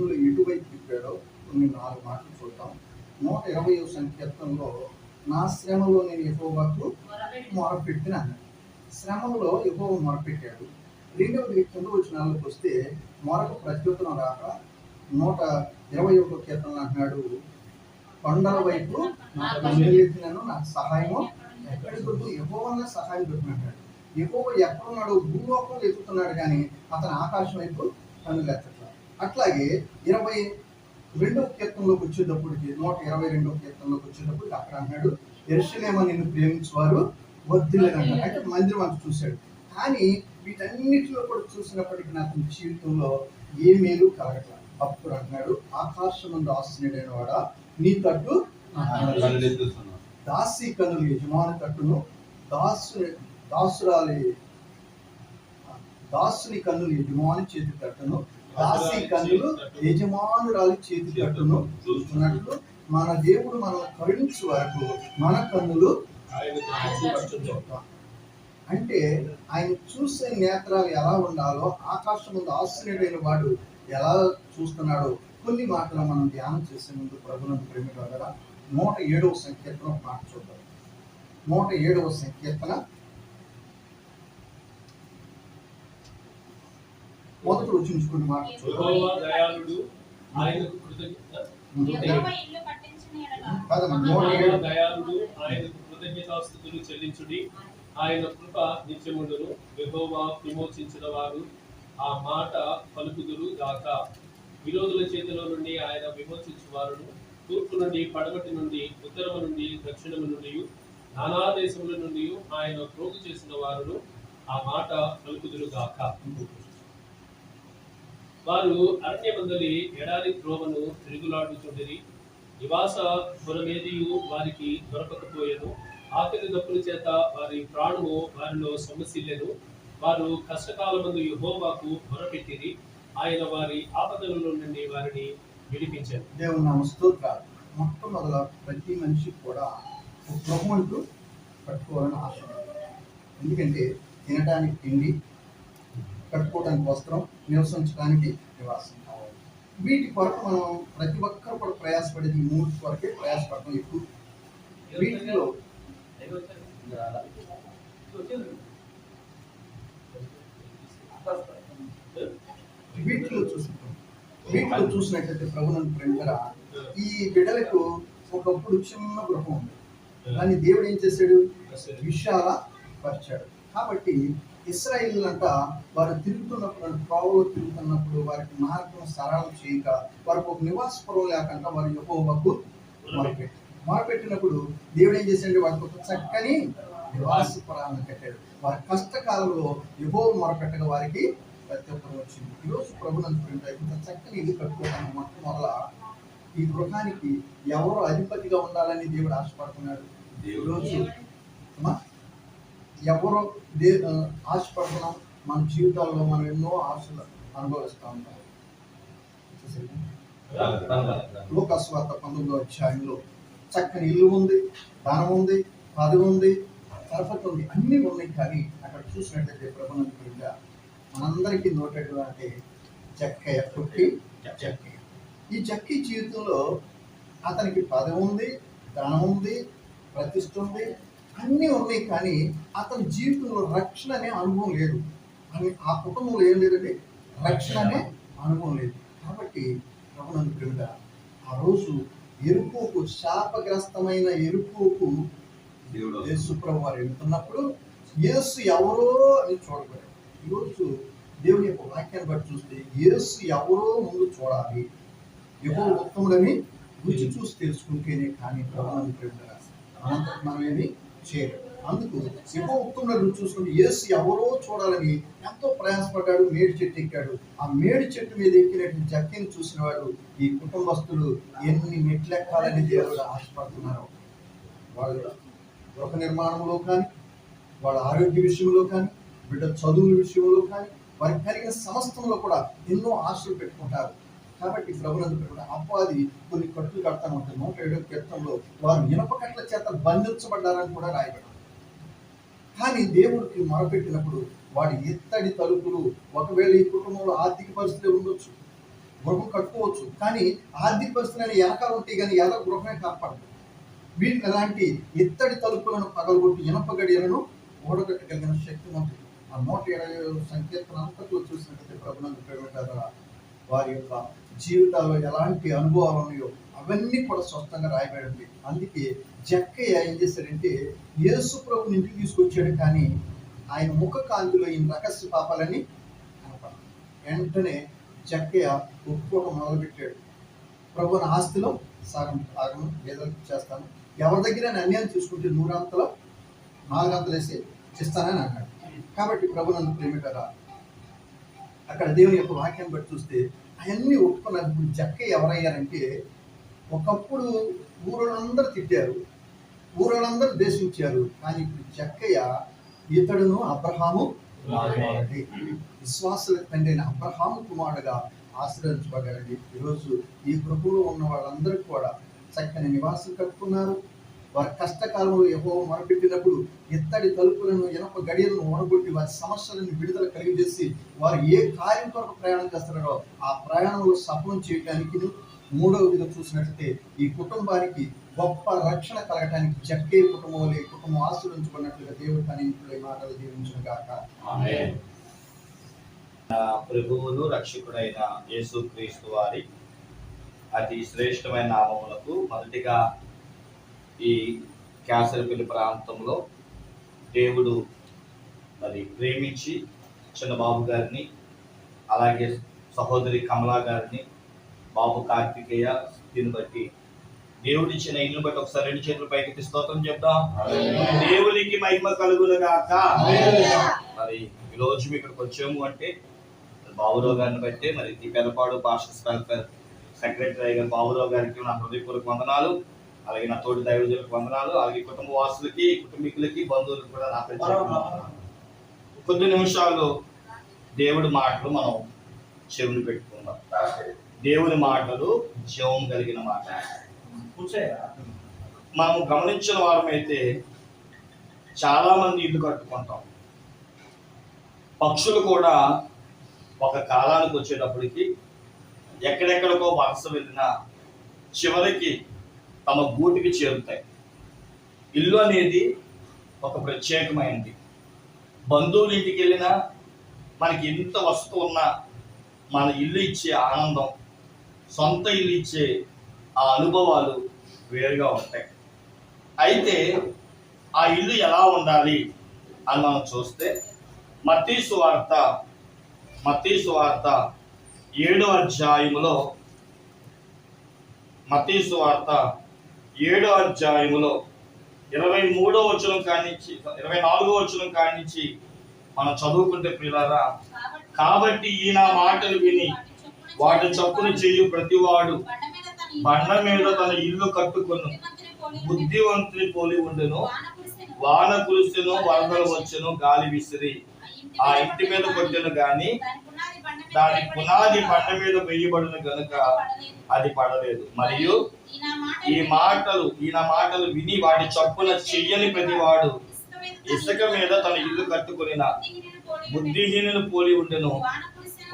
కన్నులు ఎటువైపు తిప్పాడో కొన్ని నాలుగు మాటలు చూద్దాం. నూట ఇరవై సంకీర్తనలో నా శ్రమలో నేను యహోవాకు మొరపెట్టిన అన్నాడు శ్రమలో యహోవ మొరపెట్టాడు. రెండవ కీర్తనలో వచ్చినాలకు వస్తే మొరకు ప్రత్యుత్తరం రాక నూట ఇరవై ఒకటో కీర్తనలు అంటున్నాడు కొండల వైపు నాకు కన్నులెత్తినను నాకు సహాయము ఎక్కడికి వద్దు యహోవన్న సహాయం దొరికినట్టాడు యహోవ ఎక్కడున్నాడు భూలోకంలో ఎత్తుతున్నాడు కానీ అతను ఆకాశం వైపు కన్నులెత్తట్ల అట్లాగే ఇరవై రెండవ కీర్తనలోకి వచ్చేటప్పటికి నూట ఇరవై రెండవ కీర్తనలోకి వచ్చేటప్పటికి అక్కడ అన్నాడు ఎరుసలేమ నిన్ను ప్రేమించేవారు వద్దులేని అన్నాడు అంటే మందిరం అంత చూశాడు. కానీ వీటన్నిటిలో కూడా చూసినప్పటికీ నాకు జీవితంలో ఏ మేలు కలగట్ల. అప్పుడు అంటున్నాడు ఆకాశం ముందు ఆశ్చర్యుడైన వాడా నీ తట్టు కళ్ళెత్తుతున్నాను. దాసి కన్నులు యజమాని తట్టును దాసు దాసురాలి దాసుని కన్నులు యజమాని చేతి తట్టును దాసి కన్నులు యజమానురాలి చేతి కట్టును. చూస్తున్నట్లు మన దేవుడు మనం కరుణించు వరకు మన కన్నులు అంటే ఆయన చూసే నేత్రాలు ఎలా ఉండాలో ఆకాశం ముందు ఆశ్చర్యుడైన వాడు ఎలా చూస్తున్నాడో కొన్ని మాటలు మనం ధ్యానం చేసే ముందు ప్రభులను ప్రేమిట కదా నూట ఏడవ సంకీర్తన మాట చూద్దాం. నూట ఏడవ సంకీర్తన మొదటి వచ్చించుకుని మాట చూద్దాం యెహోవా దయాళుడు ఆయనకు కృతజ్ఞత యెహోవా ఇల్లు కట్టించిన ఎడల పదమూడు. నూట యెహోవా ఆయనకు కృతజ్ఞతాస్తుతులు చెల్లించుడి. ఆయన కృప నిత్యముండును. యెహోవా విమోచించిన వారు ఆ మాట పలుకుదురు గాక. విరోధుల చేతిలో నుండి ఆయన విమోచించు వారును తూర్పు నుండి పడమటి నుండి ఉత్తరము నుండి దక్షిణము నుండి నానా దేశముల నుండి ఆయన ప్రోగు చేసిన వారును ఆ మాట పలుకుదురు గాక. వారు అరణ్యమందలి ఎడారి త్రోవను తిరుగులాడుచుండిరి. నివాస పురమేదియు వారికి దొరకకపోయేను. ఆకలి దప్పుల చేత వారి ప్రాణము వారిలో సమస్యలను వారు కష్టకాలమందు యెహోవాకు మొరపెట్టిరి. ఆయన వారి ఆపదలలో నుండి వారిని విడిపించారు దేవుని నామ మొట్టమొదల ప్రతి మనిషి కూడా ఒక పట్టుకోవాలని ఆశ ఎందుకంటే తినడానికి తిండి కట్టుకోవడానికి వస్త్రం నివసించడానికి నివాసం. కావాలి వీటి కొరకు మనం ప్రతి ఒక్కరు కూడా ప్రయాసపడేది ఈ మూడు కొరకే ప్రయాసపడటం ఎక్కువ. వీటిలో వీటిలో చూసుకుంటాం. వీటిలో చూసినట్లయితే ప్రభునందు ప్రేమరా ఈ బిడ్డలకు ఒకప్పుడు చిన్న గృహం ఉంది. దాన్ని దేవుడు ఏం చేశాడు? విశాల పరిచాడు కాబట్టి ఇస్రాయిల్ అంట వారు తిరుగుతున్నప్పుడు త్రోవలో తిరుగుతున్నప్పుడు వారికి మార్గం సరళం చేయక వారికి ఒక నివాసపురం లేకుండా వారి యహోవకు మొరపెట్టి మొరపెట్టినప్పుడు దేవుడు ఏం చేశాడు వారికి ఒక చక్కని నివాసపురాలను కట్టాడు. వారి కష్టకాలంలో యహో మొరపెట్టగా వారికి ప్రత్యుత్తరం వచ్చింది. ఈరోజు ప్రభునందు ఇంత చక్కని ఇల్లు కట్టుకోవడానికి మొట్టమొదల ఈ గృహానికి ఎవరు అధిపతిగా ఉండాలని దేవుడు ఆశపడుతున్నాడు? ఈరోజు అమ్మా, ఎవరు దే ఆశపడటం ఆశపడుతున్నాం మన జీవితాల్లో మనం ఎన్నో ఆశలు అనుభవిస్తూ ఉంటాం లోకస్వార్త పంతొమ్మిదో అధ్యాయంలో చక్కని ఇల్లు ఉంది ధనం ఉంది పదవి ఉంది సరఫత ఉంది అన్నీ ఉన్నాయి కానీ అక్కడ చూసినట్లయితే ప్రభుత్వం మనందరికీ నోటటువంటి చక్కయ్య పుట్టి చక్కయ్య. ఈ చక్కి జీవితంలో అతనికి పదవి ఉంది ధనం ఉంది ప్రతిష్ట ఉంది అన్నీ ఉన్నాయి కానీ అతని జీవితంలో రక్షణ అనే అనుభవం లేదు. అని ఆ కుటుంబంలో ఏం లేదండి. రక్షణ అనే అనుభవం లేదు. కాబట్టి ప్రభునందు ఆ రోజు ఎరుపుకు శాపగ్రస్తమైన ఎరుపుకు దేవుడు యేసు ప్రభు వారు వెళ్తున్నప్పుడు యేసు ఎవరో అని చూడబడారు ఈరోజు దేవుని యొక్క వాక్యాన్ని బట్టి చూస్తే యేసు ఎవరో ముందు చూడాలి. ఎవరు ఉత్తముడని రుచి చూసి తెలుసుకుంటేనే కానీ ప్రభుత్వం ప్రేమ మనం ఏమి చేయడం. అందుకు శివ ఉత్తములను చూసుకుని చూసుకుంటే ఎవరో చూడాలని ఎంతో ప్రయాసపడ్డాడు మేడి చెట్టు ఎక్కాడు. ఆ మేడి చెట్టు మీద ఎక్కినట్టు జక్కిని చూసిన వాడు ఈ కుటుంబస్తులు ఎన్ని మెట్లెక్కాలని దేవుడు ఆశపడుతున్నారు. వాళ్ళు గృహ నిర్మాణంలో కానీ వాళ్ళ ఆరోగ్య విషయంలో కానీ బిడ్డ చదువుల విషయంలో కానీ వారికి కలిగిన సమస్తంలో కూడా ఎన్నో ఆశలు పెట్టుకుంటారు. కాబట్టి ప్రభులందరూ కూడా అప్పాది కొన్ని కట్లు కడతాను ఉంటాయి నూట ఏడు కీర్తనలో వారు ఇనప కట్ల చేత బంధించబడ్డారని కూడా రాయబడి కానీ దేవుడికి మొరపెట్టినప్పుడు వాడి ఎత్తడి తలుపులు ఒకవేళ ఈ కుటుంబంలో ఆర్థిక పరిస్థితి ఉండొచ్చు గృహం కట్టుకోవచ్చు కానీ ఆర్థిక పరిస్థితి అనేవి వెనకాల ఉంటే కానీ ఎలా గృహమే కాపాడదు వీటిని ఎలాంటి ఇత్తడి తలుపులను పగలగొట్టి ఇనప గడియలను ఓడగట్టగలిగిన శక్తివంతుడు ఆ నూట ఇరవై సంకీర్తన అంతట్లో చూసినట్లయితే ప్రభుత్వం పెడతారా వారి యొక్క జీవితాల్లో ఎలాంటి అనుభవాలు ఉన్నాయో అవన్నీ కూడా స్పష్టంగా రాయబడింది. అందుకే జక్కయ్య ఏం చేశాడంటే యేసు ప్రభుని ఇంటికి తీసుకొచ్చాడు కానీ ఆయన ముఖ కాంతిలో ఈ రహస్య పాపాలని కనపడదు వెంటనే జక్కయ్య ఒప్పుకోవడం మొదలుపెట్టాడు. ప్రభు నా ఆస్తిలో సగం సగం ఏదో చేస్తాను. ఎవరి దగ్గర అన్యాయం చూసుకుంటే నూరంతలో నాలుగంతలు వేసి ఇస్తానని అన్నాడు. కాబట్టి ప్రభు నన్ను ప్రేమిటరా అక్కడ దేవుని యొక్క వాక్యం బట్టి చూస్తే అవన్నీ ఒప్పుకున్నారు ఇప్పుడు జక్క ఎవరయ్యారంటే ఒకప్పుడు ఊరోళ్ళందరూ తిట్టారు. ఊరోళ్ళందరూ దేశించారు కానీ ఇప్పుడు జక్కయ్య ఇతడును అబ్రహాము విశ్వాసుల తండ్రి అయిన అబ్రహాము కుమారుడుగా ఆశ్రయించబడ్డాడండి ఈరోజు ఈ గృహంలో ఉన్న వాళ్ళందరూ కూడా చక్కని నివాసం కట్టుకున్నారు. వారి కష్టకాలంలో యహో మొరపెట్టినప్పుడు ఇత్తడి తలుపులను ఎనప గడియలను మొనగొట్టి వారి సమస్యలను విడుదల కలిగజేసి వారు ఏ కార్యం కొరకు ప్రయాణం చేస్తున్నారో ఆ ప్రయాణంలో సఫలం చేయడానికి మూడవదిగా చూసినట్లయితే ఈ కుటుంబానికి గొప్ప రక్షణ కలగటానికి చక్కే కుటుంబం వల్ల కుటుంబం ఆశ్రయించుకున్నట్లుగా దేవుడు తన ఇంట్లో ఈ మాటలు దీవించిన గాక. నా ప్రభువును రక్షకుడైన యేసుక్రీస్తు వారి అతి శ్రేష్టమైన నామములకు మొదటిగా ఈ క్యాసరపల్లి ప్రాంతంలో దేవుడు మరి ప్రేమించి చిన్న బాబు గారిని అలాగే సహోదరి కమలా గారిని బాబు కార్తికేయ దీన్ని బట్టి దేవుడి ఇచ్చిన ఇల్లు బట్టి ఒకసారి రెండు చేతులు పైకి స్తోత్రం చెప్దాం. దేవునికి మహిమ కలుగులుగాక మరి ఈ రోజు మీ ఇక్కడికి వచ్చాము అంటే బాబురావు గారిని బట్టి మరి ఈ పెదపాడు వెల్ఫేర్ సెక్రటరీ గారు బాబురావు గారికి నా హృదయపూర్వక వందనాలు. అలాగే నా తోటి దైవజులకు వందనాలు. అలాగే కుటుంబ వాసులకి కుటుంబీకులకి బంధువులకు కూడా నా. కొద్ది నిమిషాలు దేవుడి మాటలు మనం చెవులు పెట్టుకుందాం. దేవుని మాటలు జీవం కలిగిన మాట. మనం గమనించిన వారమైతే చాలా మంది ఇల్లు కట్టుకుంటాం. పక్షులు కూడా ఒక కాలానికి వచ్చేటప్పటికి ఎక్కడెక్కడికో వలస వెళ్ళినా చివరికి తమ గూటికి చేరుతాయి. ఇల్లు అనేది ఒక ప్రత్యేకమైనది. బంధువుల ఇంటికి వెళ్ళినా మనకి ఎంత వస్తువు ఉన్నా మన ఇల్లు ఇచ్చే ఆనందం సొంత ఇల్లు ఇచ్చే ఆ అనుభవాలు వేరుగా ఉంటాయి. అయితే ఆ ఇల్లు ఎలా ఉండాలి అని మనం చూస్తే మత్తీసు వార్త మతీసు వార్త ఏడో అధ్యాయములో మతీసు వార్త ఏడో అధ్యాయములో ఇరవై మూడో వచనం కానించి ఇరవై నాలుగో వచనం కానించి మనం చదువుకుంటే పిల్లరా కాబట్టి ఈయన మాటలు విని వాటి చప్పున చేయు ప్రతివాడు బండ మీద తన ఇల్లు కట్టుకును బుద్ధివంతుని పోలి ఉండెను వాన కురిసెను వరదలు వచ్చెను గాలి విసిరి. ఆ ఇంటి మీద కొట్టెను గాని దాని పునాది బండ మీద వెయ్యబడిన గనుక అది పడలేదు. మరియు ఈ మాటలు ఈయన మాటలు విని వాటి చప్పున చెయ్యని ప్రతివాడు ఇసుక మీద తన ఇల్లు కట్టుకునిన బుద్ధిహీనులు పోలి ఉండెను.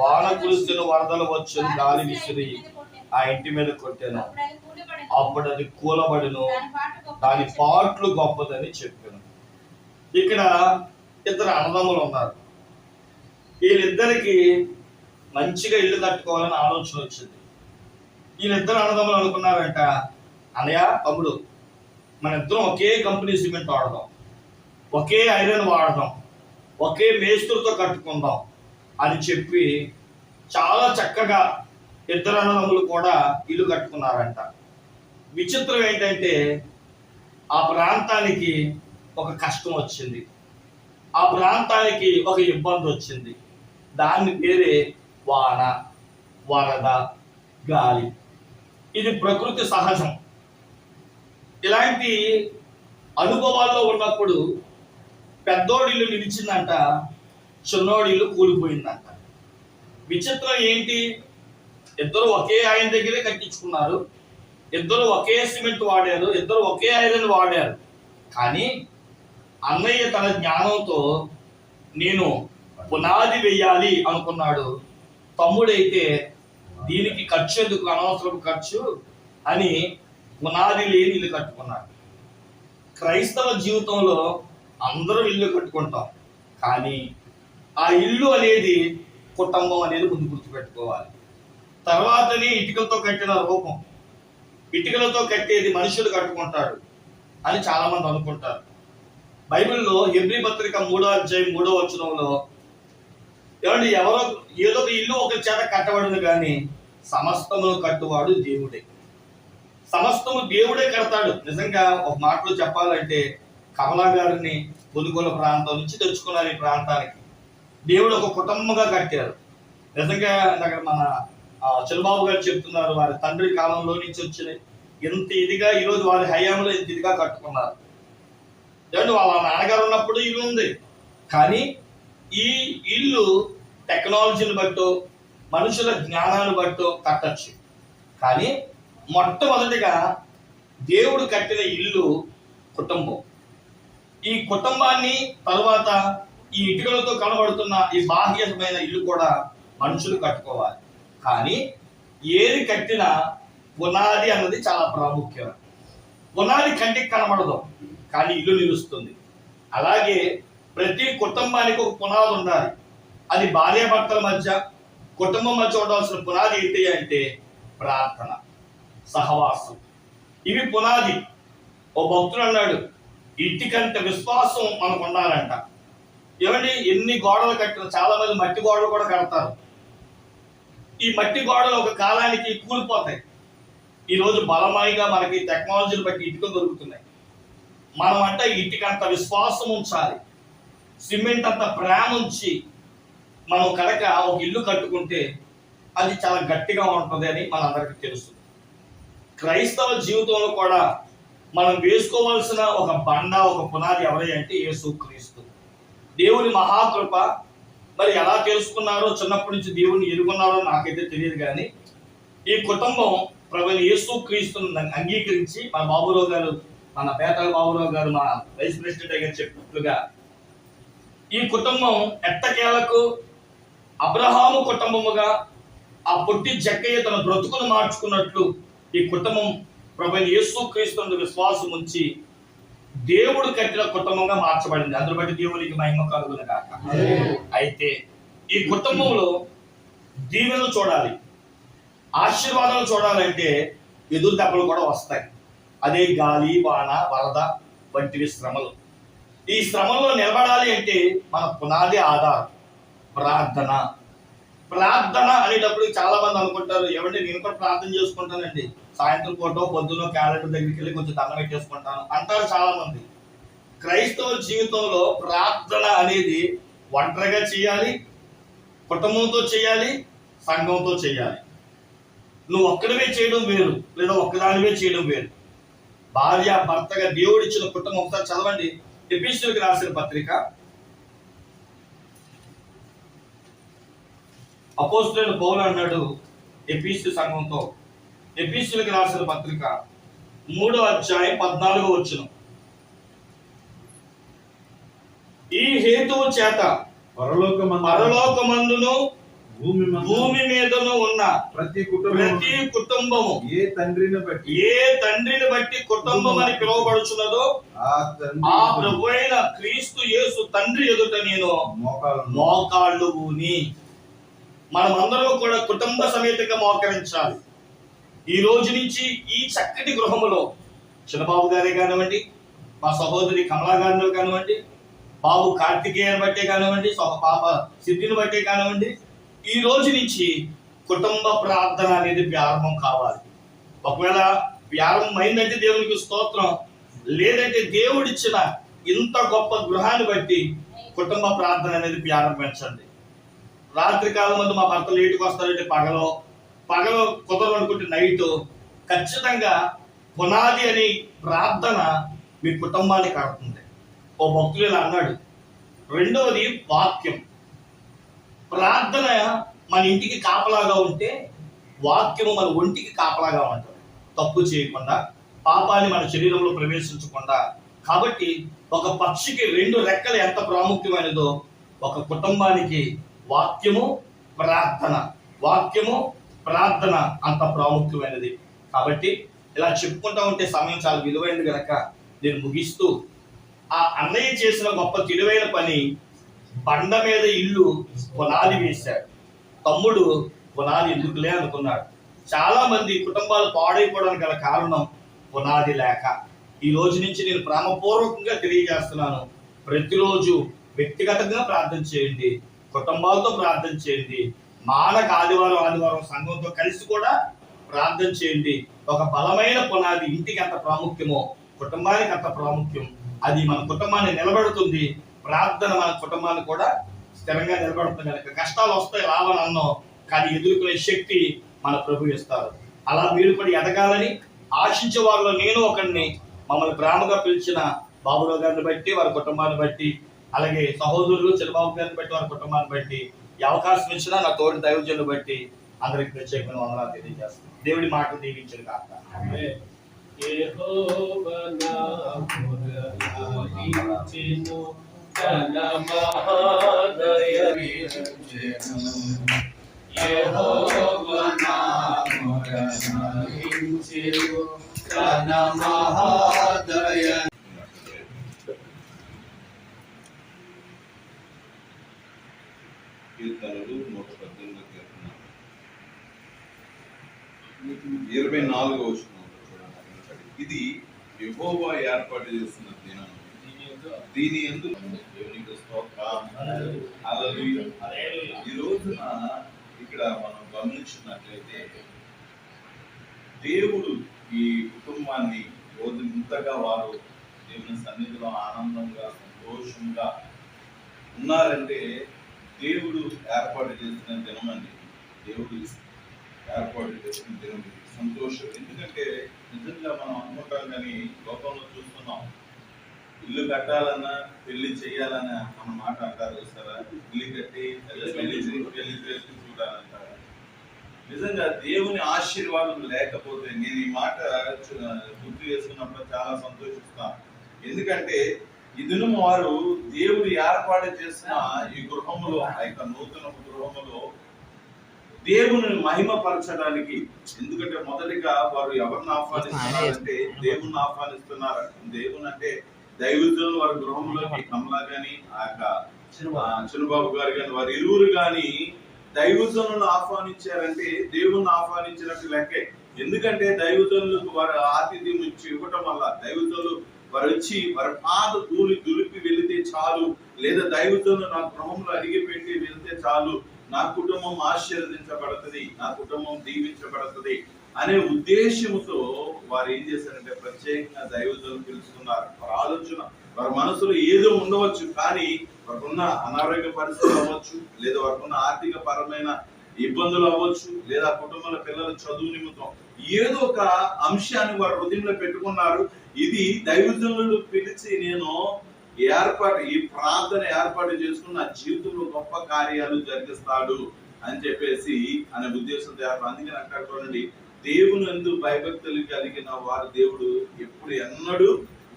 వాన కురుస్తున్న వరదలు వచ్చెను గాలి విసిరి ఆ ఇంటి మీద కొట్టాను. అప్పుడు అది కూలబడిను. దాని పాట్లు గొప్పదని చెప్పాను. ఇక్కడ ఇద్దరు అన్నదమ్ములు ఉన్నారు. వీళ్ళిద్దరికి మంచిగా ఇల్లు కట్టుకోవాలని ఆలోచన వచ్చింది. వీళ్ళిద్దరు అన్నదమ్ములు అనుకున్నారంట అనయా తమ్ముడు మన ఇద్దరం ఒకే కంపెనీ సిమెంట్ వాడదాం ఒకే ఐరన్ వాడదాం ఒకే మేస్త్రితో కట్టుకుందాం అని చెప్పి చాలా చక్కగా ఇద్దరు అన్నదమ్ములు కూడా ఇల్లు కట్టుకున్నారంట. విచిత్రం ఏంటంటే ఆ ప్రాంతానికి ఒక కష్టం వచ్చింది. ఆ ప్రాంతానికి ఒక ఇబ్బంది వచ్చింది. దాని పేరే వాన వరద గాలి. ఇది ప్రకృతి సహజం. ఇలాంటి అనుభవాల్లో ఉన్నప్పుడు పెద్దోడిల్లు నిలిచిందంట చిన్నోడిల్లు కూలిపోయిందంట. విచిత్రం ఏంటి? ఇద్దరు ఒకే ఆయన దగ్గరే కట్టించుకున్నారు. ఇద్దరు ఒకే సిమెంట్ వాడారు ఇద్దరు ఒకే ఐరన్ వాడారు. కానీ అన్నయ్య తన జ్ఞానంతో నేను పునాది వేయాలి అనుకున్నాడు. తమ్ముడైతే దీనికి ఖర్చు ఎందుకు? అనవసరం ఖర్చు అని పునాది లేని ఇల్లు కట్టుకున్నాడు. క్రైస్తవ జీవితంలో అందరూ ఇల్లు కట్టుకుంటాం. కానీ ఆ ఇల్లు అనేది కుటుంబం అనేది ముందు గుర్తుపెట్టుకోవాలి. తర్వాతనే ఇటుకలతో కట్టిన రూపం. ఇటుకలతో కట్టేది మనుషులు కట్టుకుంటాడు అని చాలామంది అనుకుంటారు. బైబిల్లో హెబ్రి పత్రిక మూడో అధ్యాయం మూడో వచనంలో ఏమండి ఎవరో ఏదో ఒక ఇల్లు ఒక చేత కట్టబడింది కానీ సమస్తమును కట్టువాడు దేవుడే. సమస్తము దేవుడే కడతాడు. నిజంగా ఒక మాటలో చెప్పాలంటే కమలా గారిని పొదుగోల ప్రాంతం నుంచి తెచ్చుకున్నారు ఈ ప్రాంతానికి. దేవుడు ఒక కుటుంబంగా కట్టారు. నిజంగా అక్కడ మన చంద్రబాబు గారు చెప్తున్నారు వారి తండ్రి కాలంలో నుంచి వచ్చినాయి ఎంత ఇదిగా ఈరోజు వారి హయాంలో ఇంత ఇదిగా కట్టుకున్నారు. ఏమంటే వాళ్ళ నాన్నగారు ఉన్నప్పుడు ఇల్లు ఉంది. కానీ ఈ ఇల్లు టెక్నాలజీని బట్టో మనుషుల జ్ఞానాన్ని బట్టో కట్టచ్చు. కానీ మొట్టమొదటిగా దేవుడు కట్టిన ఇల్లు కుటుంబం. ఈ కుటుంబాన్ని తర్వాత ఈ ఇటుకలతో కనబడుతున్న ఈ బాహ్యమైన ఇల్లు కూడా మనుషులు కట్టుకోవాలి. కానీ ఏది కట్టినా పునాది అన్నది చాలా ప్రాముఖ్యం. పునాది కంటికి కనబడదు కానీ ఇల్లు నిలుస్తుంది. అలాగే ప్రతి కుటుంబానికి ఒక పునాది ఉండాలి. అది భార్యాభర్తల మధ్య కుటుంబం మధ్య ఉండవలసిన పునాది ఏంటి అంటే ప్రార్థన సహవాసం. ఇవి పునాది. ఓ భక్తుడు అన్నాడు ఇంటికంటే విశ్వాసం మనకు ఉండాలంట. ఏమండి? ఎన్ని గోడలు కట్టిన చాలా మంది మట్టి గోడలు కూడా కడతారు. ఈ మట్టి గోడలు ఒక కాలానికి కూలిపోతాయి. ఈ రోజు బలమైగా మనకి టెక్నాలజీని బట్టి ఇటుకలు దొరుకుతున్నాయి. మనం అంటే ఇంటికంత విశ్వాసం ఉంచాలి. సిమెంట్ అంత ప్రేమ ఉంచి మనం కనుక ఒక ఇల్లు కట్టుకుంటే అది చాలా గట్టిగా ఉంటుంది అని మనందరికీ తెలుసు క్రైస్తవ జీవితంలో కూడా మనం వేసుకోవాల్సిన ఒక బండ ఒక పునాది ఎవరే అంటే యేసు క్రీస్తు. దేవుని మహాకృప మరి ఎలా తెలుసుకున్నారో చిన్నప్పటి నుంచి దేవుని ఎరుగున్నారో నాకైతే తెలియదు కానీ ఈ కుటుంబం ప్రభు యేసు క్రీస్తును అంగీకరించి మన బాబురావు గారు మన పేదల బాబురావు గారు మన వైస్ ప్రెసిడెంట్ గారు చెప్పినట్లుగా ఈ కుటుంబం ఎట్టకేలకు అబ్రహాము కుటుంబముగా ఆ పొట్టి జక్కయ్య తన బ్రతుకును మార్చుకున్నట్లు ఈ కుటుంబం ప్రభుని యేసు క్రీస్తు విశ్వాసం ఉంచి దేవుడు కట్టిన కుటుంబంగా మార్చబడింది. అందరు బట్టి దేవునికి మహిమ కలుగును కాక అయితే ఈ కుటుంబంలో దీవెనలు చూడాలి. ఆశీర్వాదాలు చూడాలంటే ఎదురు దెబ్బలు కూడా వస్తాయి. అదే గాలి వాన వరద వంటివి శ్రమలు. ఈ శ్రమల్లో నిలబడాలి అంటే మన పునాది ఆధారం. ప్రార్థన. ప్రార్థన అనేటప్పుడు చాలా మంది అనుకుంటారు ఏమంటే నేను కూడా ప్రార్థన చేసుకుంటానండి. సాయంత్రం పూట పొద్దున క్యాలెండర్ దగ్గరికి వెళ్ళి కొంచెం దండం పెట్టేసుకుంటాను. అంటారు చాలా మంది. క్రైస్తవ జీవితంలో ప్రార్థన అనేది ఒంటరిగా చేయాలి కుటుంబంతో చేయాలి సంఘంతో చేయాలి. నువ్వు ఒక్కడివే చేయడం వేరు లేదా ఒక్కదానివే చేయడం వేరు. భార్య భర్తగా దేవుడిచ్చిన కుటుంబం ఒకసారి చదవండి. ఎపిస్టులకు రాసిన పత్రిక అపోస్తులైన పౌలు అన్నాడు ఎపిస్తు సంఘంతో. ఎపిస్తులకు రాసిన పత్రిక మూడో అధ్యాయం పద్నాలుగో వచ్చిన ఈ హేతువు చేత పరలోకమందు పరలోకమందును భూమి మందు భూమి మీదను ఉన్న ప్రతి కుటుంబం ప్రతి కుటుంబము ఏ తండ్రిని బట్టి ఏ తండ్రిని బట్టి కుటుంబం అని పిలువబడుచున్నదో ఆ ప్రభు అయిన క్రీస్తు యేసు తండ్రి ఎదుట నేను మోకాలు మోకాళ్ళు ఊని మనమందరం కూడా కుటుంబ సమేతంగా మోకరించాలి. ఈ రోజు నుంచి ఈ చక్కటి గృహములో చిన్నబాబు గారే కానివ్వండి మా సహోదరి కమలా గారిని కానివ్వండి బాబు కార్తికేయని బట్టే కానివ్వండి పాప సిద్ధిని బట్టే కానివ్వండి ఈ రోజు నుంచి కుటుంబ ప్రార్థన అనేది ప్రారంభం కావాలి. ఒకవేళ ప్రారంభం దేవునికి స్తోత్రం లేదంటే దేవుడిచ్చిన ఇంత గొప్ప గృహాన్ని బట్టి కుటుంబ ప్రార్థన అనేది ప్రారంభించండి రాత్రి కాలం ముందు మా భర్త లేటుకు వస్తారంటే పగలు. పగలు కుదరదు అనుకుంటే నైట్ ఖచ్చితంగా పునాది అని ప్రార్థన మీ కుటుంబాన్ని కడుతుంది ఓ భక్తులు ఇలా అన్నాడు. రెండవది వాక్యం. ప్రార్థన మన ఇంటికి కాపలాగా ఉంటే వాక్యము మన ఒంటికి కాపలాగా ఉంటుంది. తప్పు చేయకుండా పాపాన్ని మన శరీరంలో ప్రవేశించకుండా. కాబట్టి ఒక పక్షికి రెండు రెక్కలు ఎంత ప్రాముఖ్యమైనదో ఒక కుటుంబానికి వాక్యము ప్రార్థన. వాక్యము ప్రార్థన అంత ప్రాముఖ్యమైనది. కాబట్టి ఇలా చెప్పుకుంటా ఉంటే సమయం చాలా విలువైనది కనుక నేను ముగిస్తూ ఆ అన్నయ్య చేసిన గొప్ప తెలివైన పని బండ మీద ఇల్లు పునాది వేశాడు. తమ్ముడు పునాది ఎందుకులే అనుకున్నాడు. చాలా మంది కుటుంబాలు పాడైపోవడానికి గల కారణం పునాది లేక. ఈ రోజు నుంచి నేను ప్రేమపూర్వకంగా తెలియజేస్తున్నాను. ప్రతిరోజు వ్యక్తిగతంగా ప్రార్థన చేయండి. కుటుంబాలతో ప్రార్థన చేయండి. మానక ఆదివారం ఆదివారం సంఘంతో కలిసి కూడా ప్రార్థన చేయండి. ఒక బలమైన పునాది ఇంటికి ఎంత ప్రాముఖ్యమో కుటుంబానికి అంత ప్రాముఖ్యం అది మన కుటుంబాన్ని నిలబెడుతుంది. ప్రార్థన మన కుటుంబాన్ని కూడా స్థిరంగా నిలబడుతుంది. కనుక కష్టాలు వస్తాయి రావని అన్నో కానీ ఎదుర్కొనే శక్తి మన ప్రభు ఇస్తారు. అలా మీరు కూడా ఎదగాలని ఆశించే వారిలో నేను ఒకరిని మమ్మల్ని ప్రేమగా పిలిచిన బాబురావు గారిని బట్టి వారి కుటుంబాన్ని బట్టి అలాగే సహోదరులు చంద్రబాబు గారిని బట్టి వారి కుటుంబాన్ని బట్టి ఈ అవకాశం ఇచ్చిన నా తోటి దైవజనులు బట్టి అందరికి ప్రత్యేకమైన వందనాలు తెలియజేస్తాను దేవుడి మాట దీవించిన కాక తన మహాదయ తన మహాదయ కీర్తనలు నూట పద్దెనిమిది కీర్తన. ఇరవై నాలుగో వచనం చూడండి. ఇది యెహోవా ఏర్పాటు చేస్తున్న దినం. దీని ఎందుకు ఈ రోజున ఇక్కడ మనం గమనించినట్లయితే దేవుడు ఈ కుటుంబాన్ని రోజు ఇంతగా వారు దేవుని సన్నిధిలో ఆనందంగా సంతోషంగా ఉన్నారంటే దేవుడు ఏర్పాటు చేసిన దినం అండి. దేవుడు ఏర్పాటు చేసిన దినం. సంతోషం. ఎందుకంటే నిజంగా మనం అనుకుంటాం కానీ లోకంలో చూస్తున్నాం. ఇల్లు కట్టాలన్నా పెళ్ళి చేయాలన్నా మన మాట అంటారు చూస్తారా? ఇల్లు కట్టి పెళ్ళి చేసి పెళ్ళి చేసి చూడాలంటారు? నిజంగా దేవుని ఆశీర్వాదం లేకపోతే నేను ఈ మాట గుర్తు చేసుకున్నప్పుడు చాలా సంతోషిస్తాను ఎందుకంటే ఇదిను వారు దేవుడు ఏర్పాటు చేసిన ఈ గృహములో ఆ యొక్క నూతన గృహములో దేవుని మహిమపరచడానికి. ఎందుకంటే మొదటిగా వారు ఎవరిని ఆహ్వానిస్తున్నారంటే దేవుని ఆహ్వానిస్తున్నారు దేవుని అంటే దైవజనులు వారి గృహంలోకి కమలా గాని ఆ యొక్క ఆ, చిన్నబాబు గారు గాని వారి ఇరువురు గాని దైవజనులను ఆహ్వానించారంటే దేవుని ఆహ్వానించినట్టు లెక్కే. ఎందుకంటే దైవజనులకు వారి ఆతిథ్యం ఇచ్చి ఇవ్వటం వల్ల దైవజనులు వారు వచ్చి వారి పాద ధూళి దులిపి వెళితే చాలు. లేదా దైవజనులు నా గృహంలో అడిగి పెట్టి వెళ్తే చాలు. నా కుటుంబం ఆశీర్వదించబడుతుంది నా కుటుంబం దీవించబడుతుంది అనే ఉద్దేశంతో వారు ఏం చేశారంటే ప్రత్యేకంగా దైవజనులు పిలుస్తున్నారు. వారి ఆలోచన వారి మనసులో ఏదో ఉండవచ్చు కానీ వారికున్న అనారోగ్య పరిస్థితులు అవ్వచ్చు లేదా వారికున్న ఆర్థిక పరమైన ఇబ్బందులు అవ్వచ్చు లేదా కుటుంబంలో పిల్లల చదువు నిమిత్తం ఏదో ఒక అంశాన్ని వారి హృదయంలో పెట్టుకున్నారు. ఇది దైవజనులు పిలిచి నేను ఏర్పాటు ఈ ప్రార్థన ఏర్పాటు చేసుకున్న నా జీవితంలో గొప్ప కార్యాలు జరిగిస్తాడు అని చెప్పేసి అనే ఉద్దేశంతో ఏర్పాటు. అందుకని అంటారు చూడండి దేవుని ఎందు భయభక్తులు కలిగిన వారు దేవుడు ఎప్పుడు ఎన్నడూ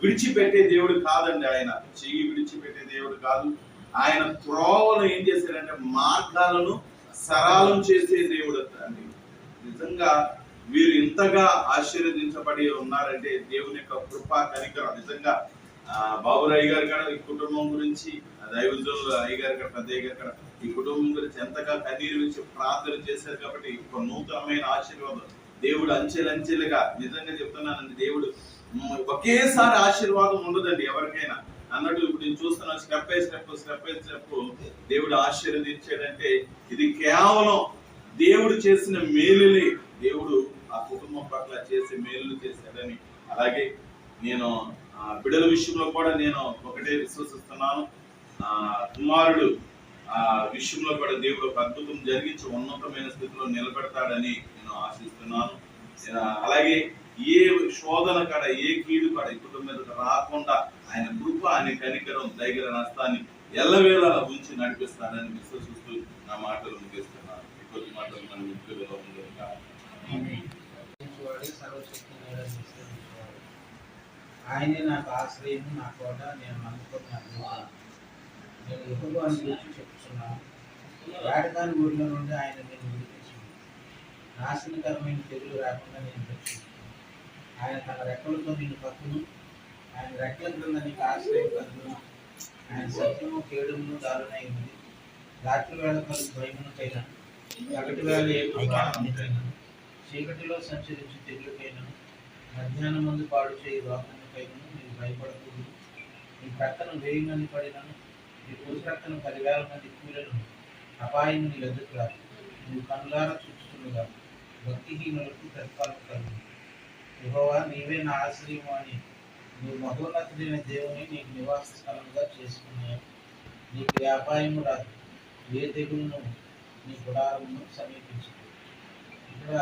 విడిచిపెట్టే దేవుడు కాదండి ఆయన. చెయ్యి విడిచిపెట్టే దేవుడు కాదు. ఆయన త్రోవను ఏం చేశారంటే మార్గాలను సరళం చేసే దేవుడు అండి. నిజంగా వీరు ఇంతగా ఆశీర్వదించబడి ఉన్నారంటే దేవుని యొక్క కృప కనికరం నిజంగా బాబురాయి గారు కూడా ఈ కుటుంబం గురించి ఆ అయ్య గారు కూడా పెద్ద గారు కూడా ఈ కుటుంబం గురించి ఎంతగా కన్నీరు నుంచి ప్రార్థన చేశారు కాబట్టి ఒక నూతనమైన ఆశీర్వాదం. దేవుడు అంచెలంచెలుగా నిజంగా చెప్తున్నానండి దేవుడు ఒకేసారి ఆశీర్వాదం ఉండదండి ఎవరికైనా. అన్నట్టు ఇప్పుడు నేను చూస్తున్న step by step step by step దేవుడు ఆశీర్వదించాడంటే ఇది కేవలం దేవుడు చేసిన మేలులే. దేవుడు ఆ కుటుంబం పట్ల చేసే మేలు చేశాడని. అలాగే నేను ఆ, విషయంలో కూడా నేను ఒకటే విశ్వసిస్తున్నాను. ఆ కుమారుడు ఆ విషయంలో కూడా దేవుడు ఒక అద్భుతం జరిగించి ఉన్నతమైన స్థితిలో నిలబెడతాడని నేను ఆశిస్తున్నాను. అలాగే ఏ శోధన కాడ ఏ కీడు కాడ ఈ కుటుంబం మీద రాకుండా ఆయన కృప ఆయన కనికరం దగ్గర నష్టాన్ని ఎల్లవేళ ఉంచి నడిపిస్తానని విశ్వసిస్తూ నా మాటలు ముగిస్తున్నాను. ఈ కొద్ది మాటలు మన మిత్రులలో వాడు సర్వశక్తిని ఆయనే నాకు ఆశ్రయం నా కోట నేను నమ్ముకున్నాను. నేను యెహోవాను గురించి చెప్తున్నాను వేటదాని ఊరిలో నుండి ఆయన నేను విడిపించింది నాశనకరమైన తెగులు రాకుండా నేను రక్షిస్తాను ఆయన తన రెక్కలతో నిన్ను పక్కును ఆయన రెక్కల క్రింద నీకు ఆశ్రయం కలుగును. ఆయన సత్యము కేడును దారుణైంది రాత్రి వేళ కలుగు భయమునకైనా పగటి వేళ ఏ ప్రమాదమునకైనా చీకటిలో సంచరించి తెగులకైనా మధ్యాహ్నం ముందు పాడు చేయి రోగమునకైనా మీరు భయపడకూడదు. మీ ప్రక్కన వెయ్యి మంది పడినను మీ కుడి ప్రక్కన పదివేల మంది కూలను అపాయం నీ ఎదుకు రాదు నువ్వు కనులారా చూస్తుండగా భక్తిహీనులకు ప్రతిఫలం కలుగు. యెహోవా నీవే నా ఆశ్రయము అని నువ్వు మహోన్నతుడైన దేవుని నీకు నివాస స్థలంగా చేసుకున్నావు. నీకు ఏ రాదు. ఏ తెగులను నీ గుడారమును సమీపించదు ఇక్కడ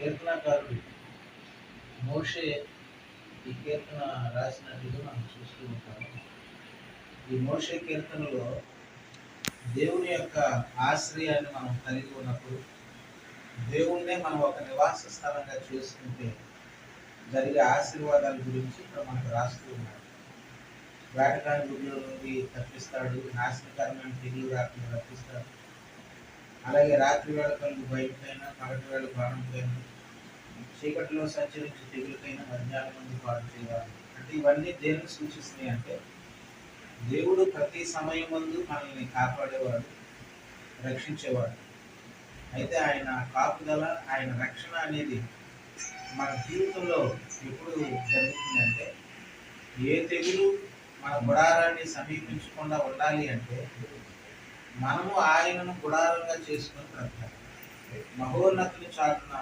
కీర్తనకారుడు మోషే ఈ కీర్తన రాసినట్టుగా మనం చూస్తూ ఉంటాము. ఈ మోషే కీర్తనలో దేవుని యొక్క ఆశ్రయాన్ని మనం కలిగి ఉన్నప్పుడు దేవుణ్ణే మనం ఒక నివాస స్థలంగా చేసుకుంటే జరిగే ఆశీర్వాదాల గురించి ఇక్కడ మనకు రాస్తూ ఉన్నాడు వేటకాని గుడ్ల నుండి తప్పిస్తాడు నాశనకరమైన తెగులు రాకుండా తప్పిస్తాడు అలాగే రాత్రి వేళ కలుగు బయటకైనా పగటి వేళ బాణంకైనా చీకటిలో సంచరించి తెగులకైనా మధ్యాహ్నం మంది పాడు చేయాలి. అంటే ఇవన్నీ దేనికి సూచిస్తున్నాయి అంటే దేవుడు ప్రతి సమయం ముందు మనల్ని కాపాడేవాడు రక్షించేవాడు. అయితే ఆయన కాపుదల ఆయన రక్షణ అనేది మన జీవితంలో ఎప్పుడు జరుగుతుందంటే ఏ తెగులు మన గుడారాన్ని సమీపించకుండా ఉండాలి అంటే మనము ఆయనను గుడారంగా చేసుకుని బ్రతకాలి మహోన్నతుని చాటున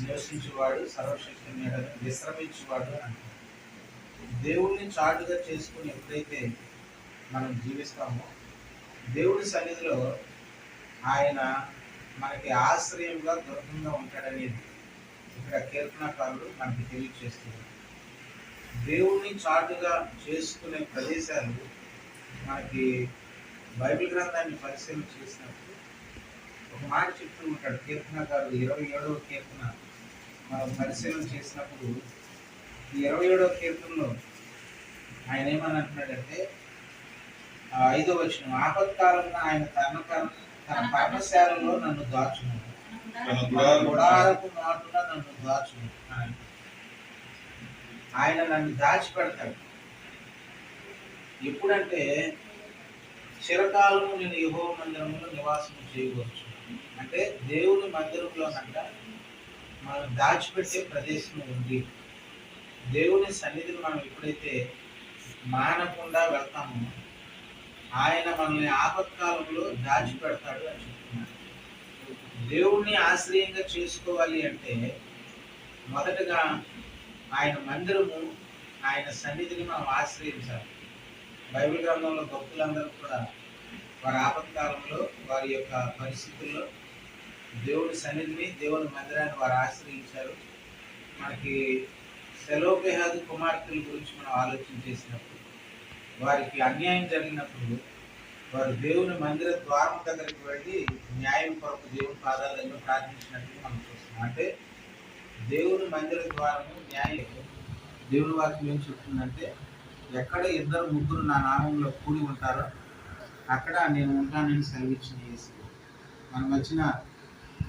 నివసించేవాడు సర్వశక్తి మీద విశ్రమించేవాడు అంటారు. దేవుణ్ణి చాటుగా చేసుకుని ఎప్పుడైతే మనం జీవిస్తామో దేవుడి సన్నిధిలో ఆయన మనకి ఆశ్రయంగా దుర్గంగా ఉంటాడనేది ఇక్కడ కీర్తనకారుడు మనకి తెలియజేస్తుంది దేవుణ్ణి చాటుగా చేసుకునే ప్రదేశాలు మనకి బైబిల్ గ్రంథాన్ని పరిశీలన చేసినప్పుడు ఒక మాట చెప్తూ ఉంటాడు. కీర్తనకారుడు ఇరవై ఏడవ కీర్తన మనం పరిశీలన చేసినప్పుడు ఈ ఇరవై ఏడవ కీర్తనలో ఆయన ఏమని అంటున్నాడంటే ఐదో వచ్చిన ఆపత్కాలంలో ఆయన తన తన పర్ణశాలలో నన్ను దాచును. తన తన గుడారము గుడారపు మాటున నన్ను దాచును. ఆయన. ఆయన నన్ను దాచిపెడతాడు. ఎప్పుడంటే చిరకాలము నేను యహో మందిరంలో నివాసం చేయవచ్చు. అంటే దేవుని మందిరంలో మందిరంలోనంట మనం దాచిపెట్టే ప్రదేశం ఉంది. దేవుని సన్నిధిని మనం ఎప్పుడైతే మానకుండా వెళ్తామో ఆయన మనల్ని ఆపత్కాలంలో దాచిపెడతాడు అని చెప్తున్నాడు దేవుణ్ణి ఆశ్రయంగా చేసుకోవాలి అంటే మొదటగా ఆయన మందిరము ఆయన సన్నిధిని మనం ఆశ్రయించాలి. బైబిల్ గ్రంథంలో భక్తులందరూ కూడా వారి ఆపత్కాలంలో వారి యొక్క పరిస్థితుల్లో దేవుని సన్నిధిని దేవుని మందిరాన్ని వారు ఆశ్రయించారు. మనకి సెలోపేహాదు కుమార్తెల గురించి మనం ఆలోచన చేసినప్పుడు వారికి అన్యాయం జరిగినప్పుడు వారు దేవుని మందిర ద్వారం దగ్గరికి వెళ్ళి న్యాయం కొరకు దేవుని పాదాలను ప్రార్థించినట్టు మనం చూస్తున్నాం. అంటే దేవుని మందిర ద్వారము న్యాయం దేవుని వాక్యం ఏం చెప్తుందంటే ఎక్కడ ఇద్దరు ముగ్గురు నా నామంలో కూడి ఉంటారో అక్కడ నేను ఉంటానని సెలవిచ్చిన చేసి మనం వచ్చిన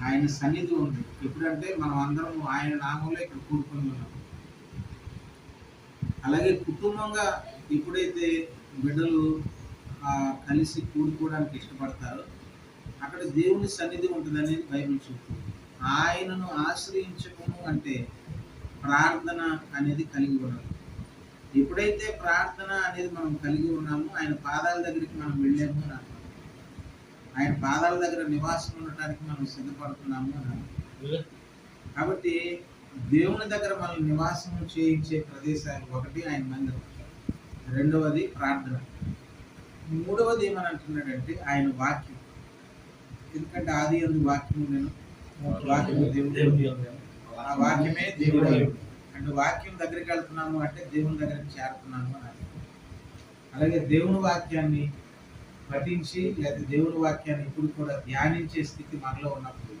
ఆయన సన్నిధి ఉంది. ఎప్పుడంటే మనం అందరం ఆయన నామంలో ఇక్కడ కూడుకొని ఉన్నాం. అలాగే కుటుంబంగా ఎప్పుడైతే బిడ్డలు ఆ, కలిసి కూడుకోవడానికి ఇష్టపడతారో అక్కడ దేవుని సన్నిధి ఉంటుందనేది బైబిల్ చెప్తుంది. ఆయనను ఆశ్రయించకము అంటే ప్రార్థన అనేది కలిగి ఉండదు ఎప్పుడైతే ప్రార్థన అనేది మనం కలిగి ఉన్నామో ఆయన పాదాల దగ్గరికి మనం వెళ్ళాము అని అర్థం ఆయన పాదాల దగ్గర నివాసం ఉండటానికి మనం సిద్ధపడుతున్నాము అని అర్థం. కాబట్టి దేవుని దగ్గర మనం నివాసం చేయించే ప్రదేశాలు ఒకటి ఆయన మందిరం. రెండవది ప్రార్థన. మూడవది ఏమని అంటున్నాడంటే ఆయన వాక్యం. ఎందుకంటే ఆది అందు వాక్యము నేను వాక్యము దేవుడు ఆ వాక్యమే దేవుడు అంటే వాక్యం దగ్గరికి వెళ్తున్నాము అంటే దేవుని దగ్గరికి చేరుతున్నాము అని అర్థం. అలాగే దేవుని వాక్యాన్ని పఠించి లేదా దేవుని వాక్యాన్ని ఇప్పుడు కూడా ధ్యానించే స్థితి మనలో ఉన్నప్పుడు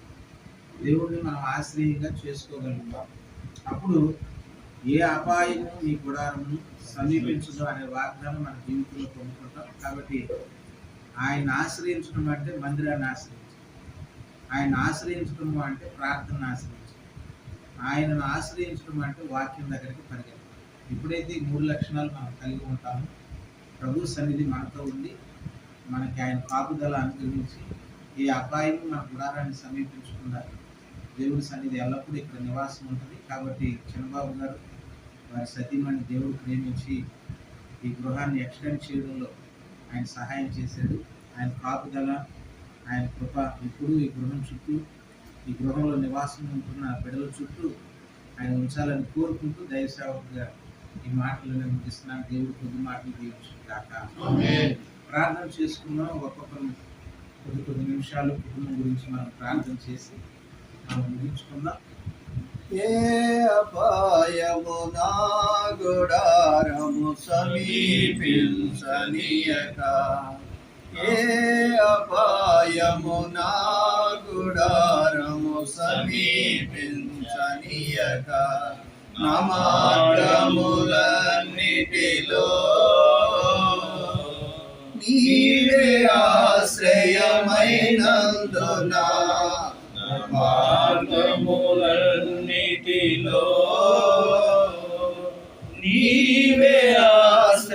దేవుడిని మనం ఆశ్రయంగా చేసుకోగలుగుతాం. అప్పుడు ఏ అపాయము ఈ గుడారము సమీపించదు అనే వాగ్దానం మన జీవితంలో పొందుకుంటాం. కాబట్టి ఆయన ఆశ్రయించడం అంటే మందిరాన్ని ఆశ్రయించడం. ఆయన ఆశ్రయించడం అంటే ప్రార్థన ఆశ్రయించడం. ఆయనను ఆశ్రయించడం అంటే వాక్యం దగ్గరికి పరిగెత్తాం. ఎప్పుడైతే ఈ మూడు లక్షణాలు మనం కలిగి ఉంటామో. ప్రభు సన్నిధి మనతో ఉండి మనకి ఆయన కాపుదల అనుగ్రహించి ఏ అపాయం మన గుడారాన్ని సమీపించకుండా దేవుడి సన్నిధి ఎల్లప్పుడూ ఇక్కడ నివాసం ఉంటుంది. కాబట్టి చిన్నబాబు గారు వారి సతీమణి దేవుడు ప్రేమించి ఈ గృహాన్ని ఎక్స్టెండ్ చేయడంలో ఆయన సహాయం చేశాడు. ఆయన కాపుదల ఆయన కృప ఇప్పుడు ఈ గృహం చుట్టూ ఈ గృహంలో నివాసం ఉంటున్న బిడ్డల చుట్టూ ఆయన ఉంచాలని కోరుకుంటూ దయసేవకుగా ఈ మాటలు నేను ముగిస్తున్నాను దేవుడు కొద్ది మాటలు దీవించుగాక ప్రార్థన చేసుకున్నాం ఒక్కొక్కరు కొద్ది కొద్ది నిమిషాలు కుటుంబం గురించి మనం ప్రార్థన చేసి మనం ముగించుకుందాం. ఏ అపాయము నా గుడారము సమీపించనీయక. ఏ అపాయము నా గుడారము సమీపించనీయక. నా మార్గములన్నిటిలో నీవే ఆశ్రయమైనందున. మార్గములన్నిటిలో నీవే ఆశ్రయమైనందున.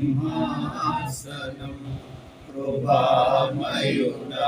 సింహాసనం కృపామయుడా.